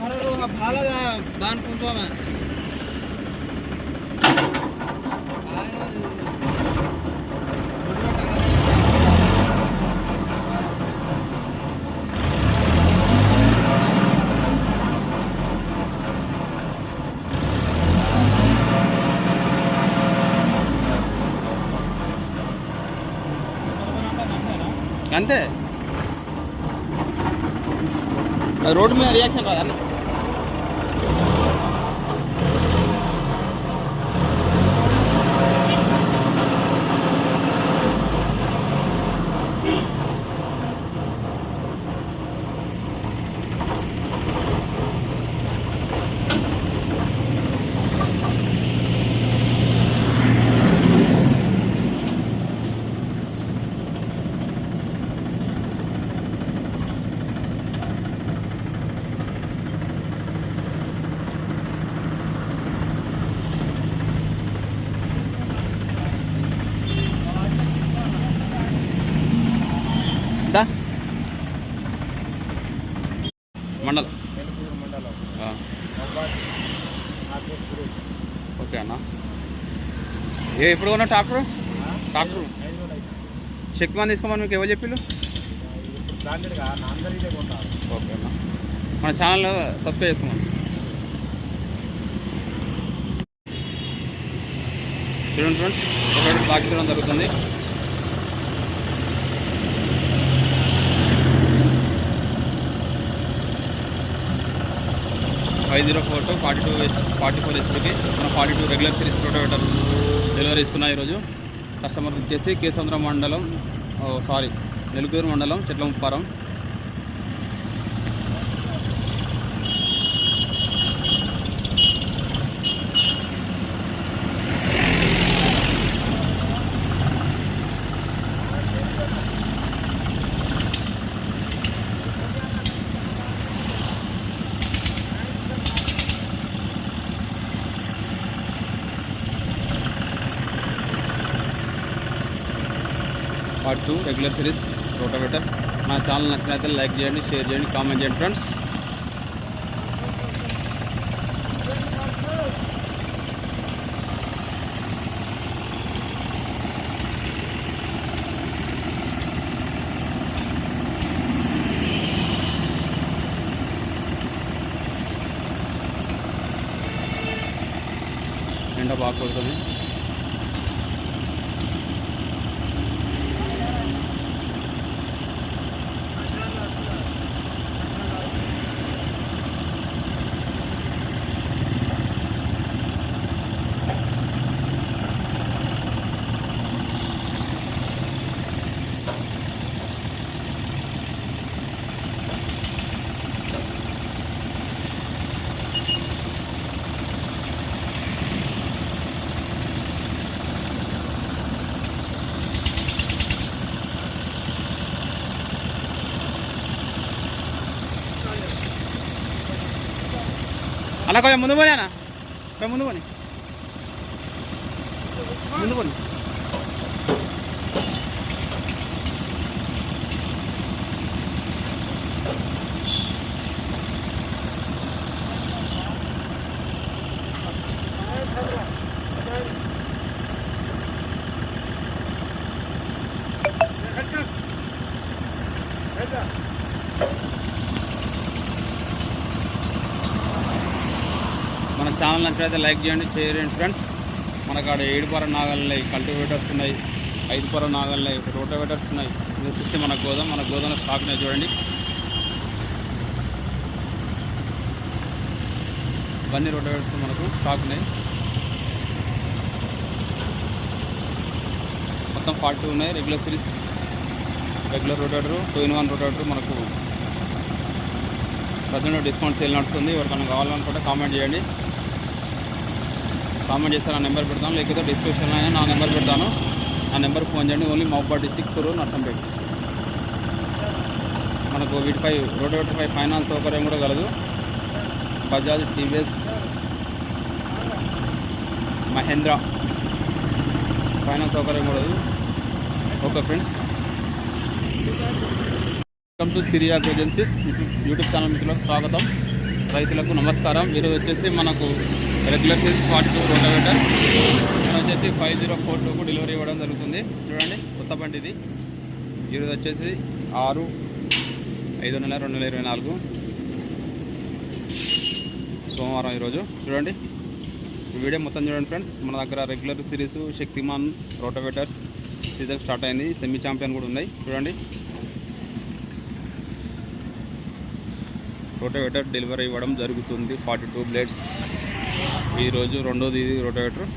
바로로 발라다 만 공조하면 అంతే రోడ్డు మీద రియాక్షన్ రాదన్న దా మండలం. ఓకే అన్న. ఏ ఎప్పుడు కొన్నా ట్రాక్టర్? ట్రాక్టర్. మంది తీసుకోమని మీకు ఎవరు చెప్పిళ్ళు? ఓకే అన్న. మన ఛానల్ సబ్స్క్రైబ్ చేసుకోమని. చూడండి ఫ్రెండ్స్ ఒకటి బాగా చూడడం జరుగుతుంది. Five zero four two forty two forty four ఎస్పీకి మన forty two regular series rotavator delivery ఇస్తున్నాయి ఈరోజు. కస్టమర్ వచ్చేసి కేసముద్రం మండలం ఓ సారీ నెలుకూరు మండలం Chetlamupparam part two regular series rotavator నా ఛానల్ నచ్చినైతే లైక్ చేయండి షేర్ చేయండి కామెంట్ చేయండి ఫ్రెండ్స్ ఎండ బాగా కొడుతుంది. అన్న కొంచెం ముందు పోనీ అన్న కొంచెం ముందు పోనీ ముందు పోనీ మన ఛానల్ నచ్చినైతే లైక్ చేయండి చేయండి ఫ్రెండ్స్. మనకు ఆడ ఏడు పర నాగలున్నాయి కల్టివేటర్స్ ఉన్నాయి ఐదు పర నాగలున్నాయి రోటోవేటర్స్ ఉన్నాయి ఇది చూస్తే మన గోదాం మన గోదాంలో స్టాక్ ఉన్నాయి చూడండి. ఇవన్నీ రోటోవేటర్స్ మనకు స్టాక్ ఉన్నాయి. మొత్తం ఫార్టీ ఉన్నాయి regular series regular rotator two in one rotator మనకు ప్రజెంట్ డిస్కౌంట్ సేల్ నడుస్తుంది. ఎవరికైనా కావాలనుకుంటే కామెంట్ చేయండి. కామెంట్ చేస్తే నా నెంబర్ పెడతాను. లేకపోతే డిస్క్రిప్షన్లో అయినా నా నెంబర్ పెడతాను. ఆ నెంబర్ ఫోన్ చేయండి. ఓన్లీ మహబాద్ డిస్టిక్ టూరు నర్సంపేట. మనకు వీటిపై రోడ్డుపై ఫైనాన్స్ సౌకర్యం కూడా కలదు. బజాజ్ టీవీఎస్ మహేంద్ర. ఫైనాన్స్ సౌకర్యం కూడా okay friends. Welcome to Siriya agencies YouTube channel మిత్రులకు స్వాగతం. రైతులకు నమస్కారం. ఈరోజు వచ్చేసి మనకు regular series forty two rotavator వచ్చేసి ఫైవ్ జీరో ఫోర్ టూకు డెలివరీ ఇవ్వడం జరుగుతుంది. చూడండి కొత్త బండి ఇది. ఈరోజు వచ్చేసి ఆరు ఐదు నెల రెండు వేల ఇరవై నాలుగు. సోమవారం ఈరోజు. చూడండి వీడియో మొత్తం చూడండి ఫ్రెండ్స్. మన దగ్గర regular series Shaktiman rotavators season start అయింది. సెమీ ఛాంపియన్ కూడా ఉన్నాయి. చూడండి. రోటోవేటర్ డెలివరీ ఇవ్వడం జరుగుతుంది. ఫార్టీ టూ బ్లేడ్స్ ఈరోజు రెండోది ఇది రోటోవేటర్.